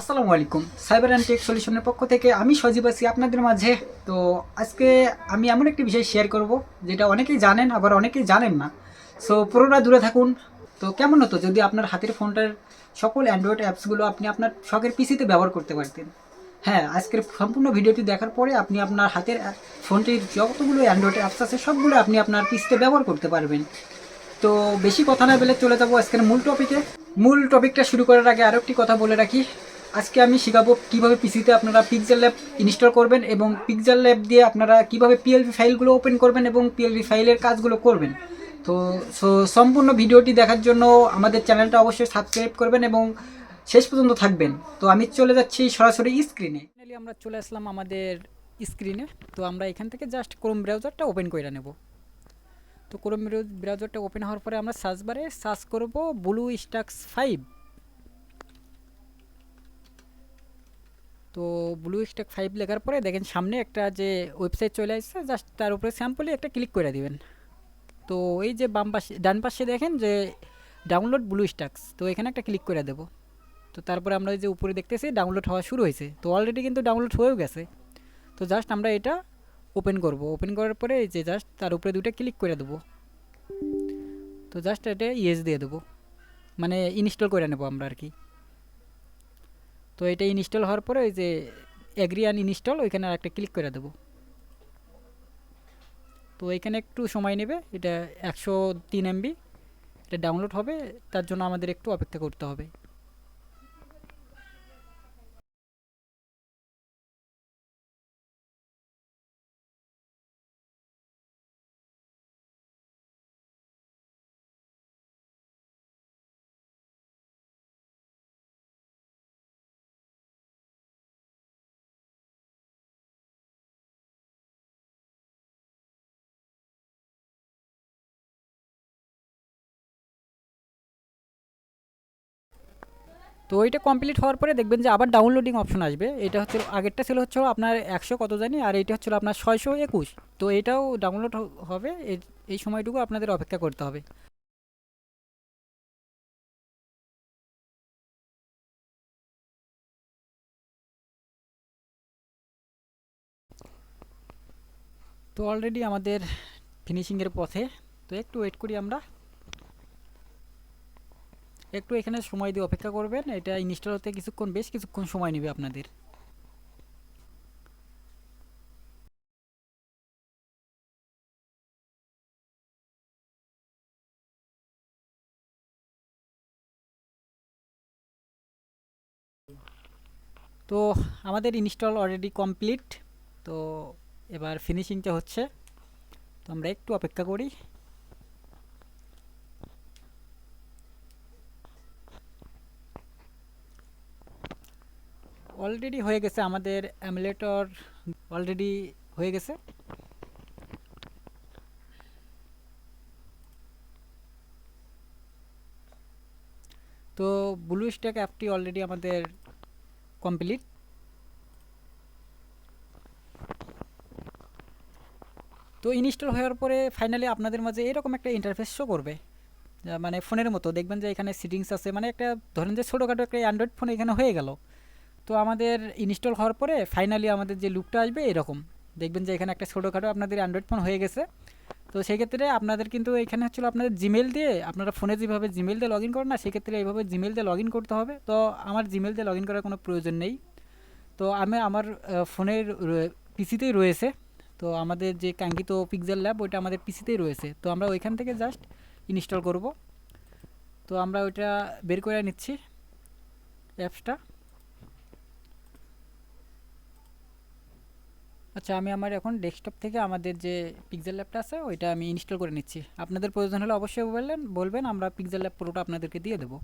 আসসালামু আলাইকুম। Cyber and take সলিউশনের পক্ষ থেকে আমি সজীব আছি আপনাদের মাঝে। তো আজকে আমি এমন একটি বিষয় শেয়ার করব, যেটা অনেকেই জানেন, আবার অনেকেই জানেন না। সো পুরোটা দূরে থাকুন। তো কেমন হতো যদি আপনার হাতের ফোনটার সকল অ্যান্ড্রয়েড অ্যাপসগুলো আপনি আপনার শখের পিসিতে ব্যবহার করতে পারতেন? হ্যাঁ আজকের সম্পূর্ণ ভিডিওটি দেখার পরে আপনি আপনার হাতের ফোনটির যতগুলো অ্যান্ড্রয়েড অ্যাপস আছে, সবগুলো আপনি আপনার পিসিতে ব্যবহার করতে পারবেন। তো বেশি কথা না বলে চলে যাব আজকের মূল টপিকে মূল টপিকটা শুরু করার আগে আরও একটি কথা বলে রাখি। আজকে আমি শেখাবো কীভাবে পিসিতে আপনারা পিকজেল ল্যাব ইনস্টল করবেন এবং পিকজেল ল্যাব দিয়ে আপনারা কীভাবে পিএলপি ফাইলগুলো ওপেন করবেন এবং পিএলপি ফাইলের কাজগুলো করবেন। তো সো সম্পূর্ণ ভিডিওটি দেখার জন্য আমাদের চ্যানেলটা অবশ্যই সাবস্ক্রাইব করবেন এবং শেষ পর্যন্ত থাকবেন। তো, আমি চলে যাচ্ছি সরাসরি স্ক্রিনে আমরা চলে আসলাম আমাদের স্ক্রিনে তো, আমরা এখান থেকে জাস্ট ক্রোম ব্রাউজারটা ওপেন করে নেব। তো ক্রোম ব্রাউজারটা ওপেন হওয়ার পরে আমরা সার্চ বারে সার্চ করব ব্লু স্টাক্স ফাইভ তো ব্লু স্ট্যাক ফাইভ লেখার পরে দেখেন সামনে একটা যে ওয়েবসাইট চলে আসছে জাস্ট তার উপরে স্যাম্পলি একটা ক্লিক করে দিবেন। তো এই যে বাম পাশে, ডান পাশে দেখেন যে ডাউনলোড ব্লু স্ট্যাক্স তো এখানে একটা ক্লিক করে দেবো। তো তারপরে আমরা যে উপরে দেখতেছি ডাউনলোড হওয়া শুরু হয়েছে। তো অলরেডি কিন্তু ডাউনলোড হয়েও গেছে। তো জাস্ট আমরা এটা ওপেন করব। ওপেন করার পরে এই যে জাস্ট তার উপরে দুটো ক্লিক করে দেবো। তো জাস্ট এটা ইয়েস দিয়ে দেবো। মানে ইনস্টল করে নেব আমরা আর কি। তো এটা ইনস্টল হওয়ার পরে ওই যে অ্যাগ্রি অ্যান্ড ইনস্টল ওইখানে আর একটা ক্লিক করে দেবো। তো এখানে একটু সময় নেবে, এটা একশো তিন এমবি এটা ডাউনলোড হবে, তার জন্য আমাদের একটু অপেক্ষা করতে হবে। তো ওইটা কমপ্লিট হওয়ার পরে দেখবেন যে আবার ডাউনলোডিং অপশন আসবে। এটা হচ্ছে, আগেরটা ছিল হচ্ছে আপনার একশো কত জানি, আর এইটা হচ্ছিল আপনার ছয়শো একুশ। তো এটাও ডাউনলোড হবে এই সময়টুকু আপনাদের অপেক্ষা করতে হবে। তো অলরেডি আমাদের ফিনিশিংয়ের পথে, তো একটু ওয়েট করি আমরা। একটু এখানে সময় দিয়ে অপেক্ষা করবেন। এটা ইনস্টল হতে কিছুক্ষণ, বেশ কিছুক্ষণ সময় নেবে আপনাদের। তো আমাদের ইনস্টল অলরেডি কমপ্লিট তো এবার ফিনিশিংটা হচ্ছে। তো আমরা একটু অপেক্ষা করি। অলরেডি হয়ে গেছে আমাদের অ্যামুলেটর, অলরেডি হয়ে গেছে। তো ব্লু স্ট্যাক অ্যাপটি অলরেডি আমাদের কমপ্লিট তো ইনস্টল হওয়ার পরে ফাইনালি আপনাদের মাঝে এরকম একটা ইন্টারফেস শো করবে। মানে ফোনের মতো। দেখবেন যে এখানে সিটিংস আছে। মানে একটা ধরেন যে ছোটোখাটো একটা অ্যান্ড্রয়েড ফোন এখানে হয়ে গেল। তো আমাদের ইনস্টল হওয়ার পরে ফাইনালি আমাদের যে লুকটা আসবে এরকম। দেখবেন যে এখানে একটা ছোটোখাটো আপনাদের অ্যান্ড্রয়েড ফোন হয়ে গেছে। তো সেই ক্ষেত্রে আপনাদের কিন্তু এখানে হচ্ছিল আপনাদের জিমেল দিয়ে, আপনারা ফোনে যেভাবে জিমেল দিয়ে লগ ইন করেন না, সেক্ষেত্রে এইভাবে জিমেল দিয়ে লগ ইন করতে হবে। তো আমার জিমেল দিয়ে লগ ইন করার কোনো প্রয়োজন নেই। তো আমি আমার ফোনের পিসিতেই রয়েছে। তো আমাদের যে কাঙ্ক্ষিত পিক্সেল ল্যাব ওইটা আমাদের পিসিতেই রয়েছে। তো আমরা ওইখান থেকে জাস্ট ইনস্টল করব। তো আমরা ওইটা বের করে নিচ্ছি অ্যাপসটা আচ্ছা আমি আমার এখন ডেস্কটপ থেকে আমাদের যে পিক্সেল ল্যাপটা আছে, ওইটা আমি ইনস্টল করে নিচ্ছি। আপনাদের প্রয়োজন হলে অবশ্যই বললেন বলবেন, আমরা পিক্সেল ল্যাপ পুরোটা আপনাদেরকে দিয়ে দেবো।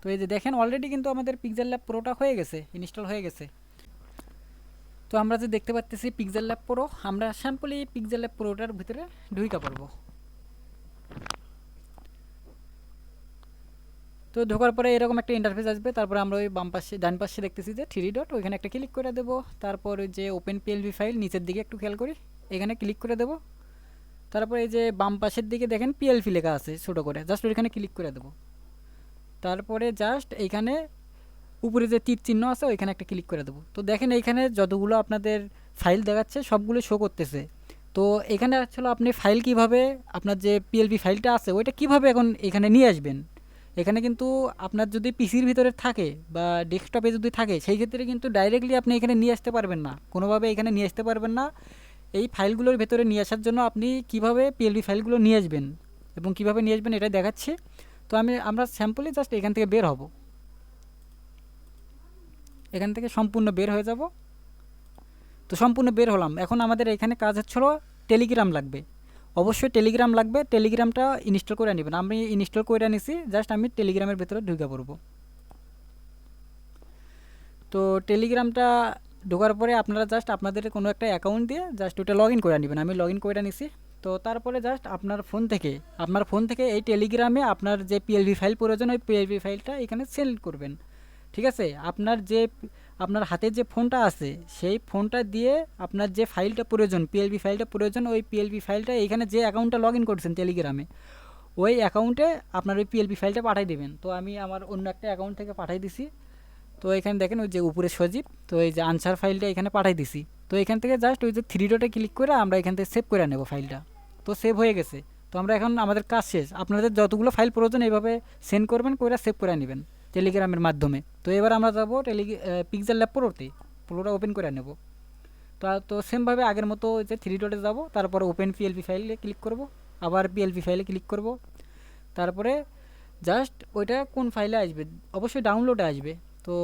তো এই যে দেখেন অলরেডি কিন্তু আমাদের পিক্সেল ল্যাপ পুরোটা হয়ে গেছে ইনস্টল হয়ে গেছে। তো আমরা যে দেখতে পাচ্তেছি পিক্সেল ল্যাপ পুরো আমরা স্যাম্পলি পিক্সেল ল্যাপ পুরোটার ভিতরে ঢুইকা পড়ব। তো ঢোকার পরে এরকম একটা ইন্টারফেস আসবে। তারপরে আমরা ওই বাম পাশে, ডান পাশে দেখতেছি যে থ্রি ডট ওইখানে একটা ক্লিক করে দেবো। তারপর যে ওপেন পিএলভি ফাইল নিচের দিকে একটু খেয়াল করি, এখানে ক্লিক করে দেবো। তারপরে এই যে বাম পাশের দিকে দেখেন পিএলপি লেখা আছে ছোটো করে জাস্ট ওইখানে ক্লিক করে দেবো। তারপরে জাস্ট এইখানে উপরে যে তীর চিহ্ন আছে, ওইখানে একটা ক্লিক করে দেবো। তো দেখেন এইখানে যতগুলো আপনাদের ফাইল দেখাচ্ছে, সবগুলো শো করতেছে। তো এখানে আসলে আপনি ফাইল কীভাবে, আপনার যে পিএলপি ফাইলটা আছে, ওইটা কীভাবে এখন এখানে নিয়ে আসবেন? এখানে কিন্তু আপনার যদি পিসির ভিতরে থাকে বা ডেস্কটপে যদি থাকে, সেই ক্ষেত্রে কিন্তু ডাইরেক্টলি আপনি এখানে নিয়ে আসতে পারবেন না। কোনোভাবে এখানে নিয়ে আসতে পারবেন না। এই ফাইলগুলোর ভেতরে নিয়ে আসার জন্য আপনি কীভাবে পিএলপি ফাইলগুলো নিয়ে আসবেন এবং কীভাবে নিয়ে আসবেন এটা দেখাচ্ছি। তো আমি, আমরা স্যাম্পলি জাস্ট এখান থেকে বের হব। এখান থেকে সম্পূর্ণ বের হয়ে যাব। তো সম্পূর্ণ বের হলাম। এখন আমাদের এখানে কাজ হচ্ছিল টেলিগ্রাম লাগবে। অবশ্যই টেলিগ্রাম লাগবে। টেলিগ্রামটা ইনস্টল করে নেবেন। আমি ইনস্টল করে নিছি। জাস্ট আমি টেলিগ্রামের ভেতরে ঢুকে পড়ব। তো টেলিগ্রামটা ঢোকার পরে আপনারা জাস্ট আপনাদের কোনো একটা অ্যাকাউন্ট দিয়ে জাস্ট ওটা লগ ইন করে নেবেন। আমি লগ ইন করে নিছি। তো তারপরে জাস্ট আপনার ফোন থেকে, আপনার ফোন থেকে এই টেলিগ্রামে আপনার যে পিএলভি ফাইল প্রয়োজন, ওই পিএলভি ফাইলটা এখানে সেন্ড করবেন। ঠিক আছে? আপনার যে আপনার হাতে যে ফোনটা আছে, সেই ফোনটা দিয়ে আপনার যে ফাইলটা প্রয়োজন পিএলবি ফাইলটা প্রয়োজন, ওই পিএলবি ফাইলটা এখানে যে অ্যাকাউন্টটা লগ ইন করছেন টেলিগ্রামে ওই অ্যাকাউন্টে আপনার ওই পিএলবি ফাইলটা পাঠিয়ে দেবেন। তো আমি আমার অন্য একটা অ্যাকাউন্ট থেকে পাঠিয়ে দিছি। তো এখানে দেখেন ওই যে উপরে সজীব, তো এই যে আনসার ফাইলটা এখানে পাঠিয়ে দিছি। তো এখান থেকে জাস্ট ওই যে থ্রি ডটে ক্লিক করে আমরা এখান থেকে সেভ করে নেব ফাইলটা। তো সেভ হয়ে গেছে। তো আমরা এখন আমাদের কাজ শেষ। আপনাদের যতগুলো ফাইল প্রয়োজন এইভাবে সেন্ড করবেন, করে সেভ করে নেবেন। টেলিগ্রামের মাধ্যমে। তো এবার আমরা যাব টেলি পিকজার ল্যাব প্রোতে পুরোটা ওপেন করে নেব। তো তো সেমভাবে আগের মতো যে থ্রি ডটে যাব, তারপরে ওপেন পিএলপি ফাইলে ক্লিক করব, আবার পিএলপি ফাইলে ক্লিক করব। তারপরে জাস্ট ওইটা কোন ফাইলে আসবে? অবশ্যই ডাউনলোডে আসবে। তো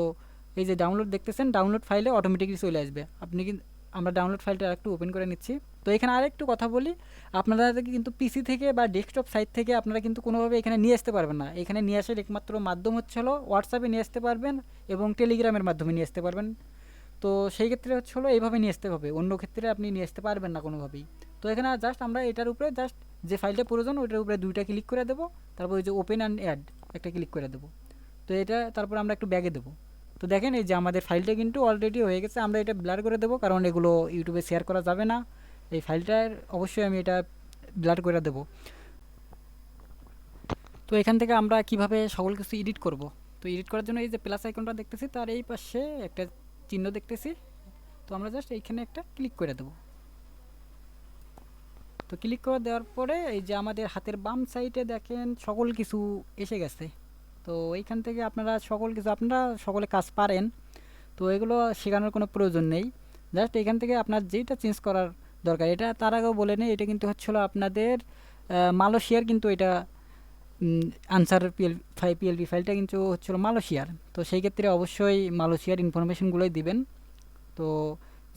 এই যে ডাউনলোড দেখতেছেন ডাউনলোড ফাইলে অটোমেটিকলি চলে আসবে। আপনি কিন্তু আমরা ডাউনলোড ফাইলটা একটু ওপেন করে নিচ্ছি। তো এখানে আরেকটু কথা বলি। আপনারা কিন্তু পিসি থেকে বা ডেস্কটপ সাইট থেকে আপনারা কিন্তু কোনোভাবে এখানে নিয়ে আসতে পারবেন না। এখানে নিয়ে আসার একমাত্র মাধ্যম হচ্ছে হলো হোয়াটসঅ্যাপে নিয়ে আসতে পারবেন এবং টেলিগ্রামের মাধ্যমে নিয়ে আসতে পারবেন। তো সেই ক্ষেত্রে হচ্ছে হলো এইভাবে নিয়ে আসতে হবে। অন্য ক্ষেত্রে আপনি নিয়ে আসতে পারবেন না কোনোভাবেই। তো এখানে জাস্ট আমরা এটার উপরে জাস্ট যে ফাইলটা প্রয়োজন, ওইটার উপরে দুইটা ক্লিক করে দেবো। তারপর ওই যে ওপেন অ্যান্ড অ্যাড একটা ক্লিক করে দেবো। তো এটা তারপর আমরা একটু ব্যাগে দেবো। তো দেখেন এই যে আমাদের ফাইলটা কিন্তু অলরেডি হয়ে গেছে। আমরা এটা ব্লার করে দেবো, কারণ এগুলো ইউটিউবে শেয়ার করা যাবে না। এই ফাইলটার অবশ্যই আমি এটা ব্লার করে দেবো। তো এখান থেকে আমরা কীভাবে সকল কিছু এডিট করব? তো এডিট করার জন্য এই যে প্লাস আইকনটা দেখতেছি, তার এই পাশে একটা চিহ্ন দেখতেছি। তো আমরা জাস্ট এইখানে একটা ক্লিক করে দেবো। তো ক্লিক করে দেওয়ার পরে এই যে আমাদের হাতের বাম সাইডে দেখেন সকল কিছু এসে গেছে। তো এইখান থেকে আপনারা সকল কিছু, আপনারা সকলে কাজ পারেন। তো এগুলো শেখানোর কোনো প্রয়োজন নেই। জাস্ট এখান থেকে আপনার যেটা চেঞ্জ করার দরকার। এটা তার আগেও বলে নেই এটা কিন্তু হচ্ছিল আপনাদের মালয়েশিয়ার কিন্তু এটা আনসার পিএল ফাই পিএলপি ফাইলটা কিন্তু হচ্ছিল মালয়েশিয়ার। তো সেই ক্ষেত্রে অবশ্যই মালয়েশিয়ার ইনফরমেশনগুলোই দিবেন। তো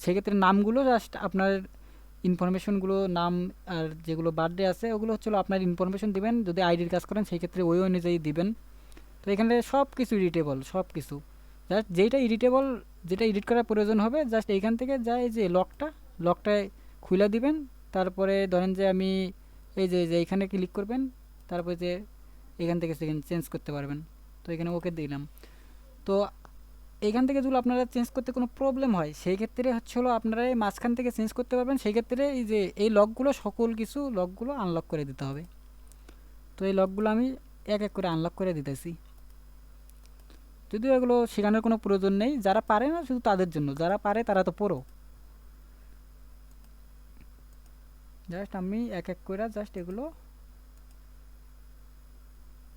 সেক্ষেত্রে নামগুলো জাস্ট আপনার ইনফরমেশনগুলো নাম আর যেগুলো বার্থডে আছে, ওগুলো হচ্ছিল আপনার ইনফরমেশন দিবেন। যদি আইডির কাজ করেন, সেই ক্ষেত্রে ওই অনুযায়ী দিবেন। তো এখানে সব কিছু এডিটেবল সব কিছু জাস্ট যেটা এডিটেবল যেটা এডিট করার প্রয়োজন হবে জাস্ট এইখান থেকে যায় যে লকটা লকটায় খুলে দিবেন, তারপরে ধরেন যে আমি এই যে যে এইখানে ক্লিক করবেন, তারপরে যে এখান থেকে সেখানে চেঞ্জ করতে পারবেন। তো এখানে ওকে দিলাম। তো এইখান থেকে যদি আপনারা চেঞ্জ করতে কোনো প্রবলেম হয়, সেই ক্ষেত্রে হচ্ছে হলো আপনারা এই মাঝখান থেকে চেঞ্জ করতে পারবেন, সেই ক্ষেত্রে এই যে, এই লকগুলো সকল কিছু লকগুলো আনলক করে দিতে হবে। তো এই লকগুলো আমি এক এক করে আনলক করে দিতেছি। যদিও এগুলো শেখানোর কোনো প্রয়োজন নেই, যারা পারে না শুধু তাদের জন্য, যারা পারে তারা তো পড়ো। জাস্ট আমি এক এক করে জাস্ট এগুলো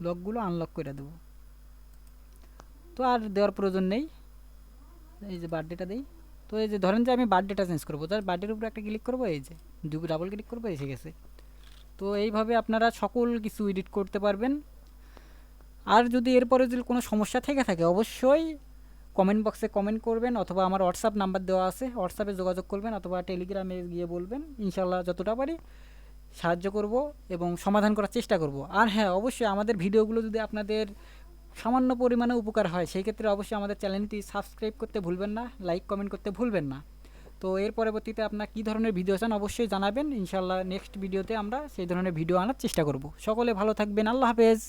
লকগুলো আনলক করে দেবো। তো আর দেওয়ার প্রয়োজন নেই। এই যে বার্থডেটা দেই। তো এই যে ধরেন যে আমি বার্থডেটা চেঞ্জ করব তার বার্থডের উপরে একটা ক্লিক করব, এই যে ডাবল ক্লিক করব, এসে গেছে। তো এইভাবে আপনারা সকল কিছু এডিট করতে পারবেন। আর যদি এরপরে যদি কোনো সমস্যা থেকে থাকে, অবশ্যই কমেন্ট বক্সে কমেন্ট করবেন অথবা আমার হোয়াটসঅ্যাপ নাম্বার দেওয়া আছে হোয়াটসঅ্যাপে যোগাযোগ করবেন অথবা টেলিগ্রামে গিয়ে বলবেন ইনশাল্লাহ যতটা পারি সাহায্য করব এবং সমাধান করার চেষ্টা করব। আর হ্যাঁ অবশ্যই আমাদের ভিডিওগুলো যদি আপনাদের সামান্য পরিমাণে উপকার হয়, সেই ক্ষেত্রে অবশ্যই আমাদের চ্যানেলটি সাবস্ক্রাইব করতে ভুলবেন না লাইক কমেন্ট করতে ভুলবেন না। তো এর পরবর্তীতে আপনার কী ধরনের ভিডিও চান অবশ্যই জানাবেন ইনশাল্লাহ নেক্সট ভিডিওতে আমরা সেই ধরনের ভিডিও আনার চেষ্টা করব। সকলে ভালো থাকবেন, আল্লাহ হাফেজ।